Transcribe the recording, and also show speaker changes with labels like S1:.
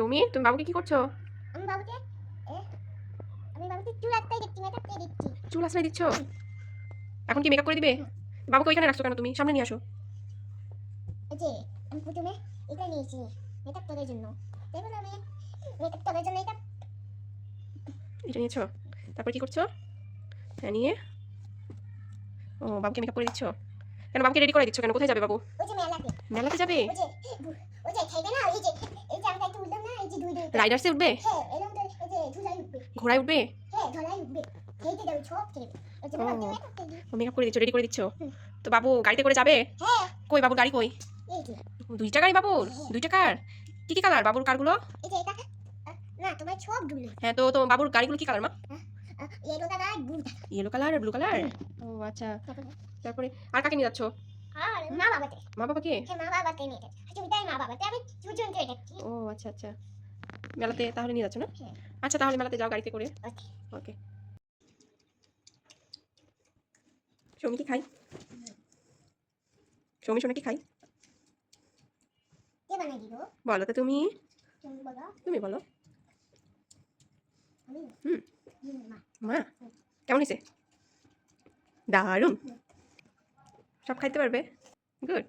S1: সৌমি তুমি বাবুকে কি করছ?
S2: আমি বাবুকে আমি বাবুকে চুল আটকাই দিচ্ছি মেকআপ করে দিচ্ছি।
S1: চুল আশ্রয় দিচ্ছ? এখন কি মেকআপ করে দিবে? বাবুকে ওইখানে রাখছো কেন তুমি? সামনে নিয়ে আসো।
S2: এই যে আমি প্রথমে এটা নিয়েছি মেকআপ করার জন্য। দেখুন আমি মেকআপ করার জন্য এটা
S1: এটা নিয়েছো? তারপর কি করছ? হ্যাঁ নিয়ে। ও বাবুকে মেকআপ করে দিচ্ছ? কেন বাবুকে রেডি করে দিচ্ছ কেন? কোথায় যাবে বাবু?
S2: ওই যে মেলাতে।
S1: মেলাতে যাবে?
S2: ওই যে ওই যে খাইবে না এই যে এই যে আমি একটু উঠলাম না এই যে দুই দুই
S1: রাইডার্সে উঠবে?
S2: হ্যাঁ উঠবে।
S1: ঘোড়ায় উঠবে?
S2: হ্যাঁ মেকআপ করে।
S1: মেকআপ করে দিচ্ছ রেডি করে দিচ্ছ? তো বাবু গাড়িতে করে যাবে?
S2: হ্যাঁ।
S1: কই বাবুর গাড়ি কই? দুইটা গাড়ি বাবুর? দুইটা কার? কি কি কালার বাবুর কারগুলো?
S2: তোমার
S1: হ্যাঁ তো তো বাবুর গাড়িগুলো কি কালার মা?
S2: Yellow colour blue
S1: colour. ও আচ্ছা। তারপরে? আর কাকে নিয়ে যাচ্ছ?
S2: মা বাবাতে
S1: মা বাবাকে?
S2: হ্যাঁ মা বাবাকে নিয়ে যাচ্ছি। আচ্ছা মা বাবাতে আমি
S1: ও আচ্ছা আচ্ছা। মেলাতে তাহলে নিয়ে যাচ্ছ না?
S2: হ্যাঁ।
S1: আচ্ছা তাহলে মেলাতে যাও গাড়িতে করে।
S2: ওকে
S1: ওকে সৌমি কি খাই? সৌমি শোনা কি খাই?
S2: কে বানাই দিব
S1: বলো তো তুমি।
S2: তুমি বলো।
S1: হুম। মা। কেমন হয়েছে? দারুণ। সব খাইতে পারবে? গুড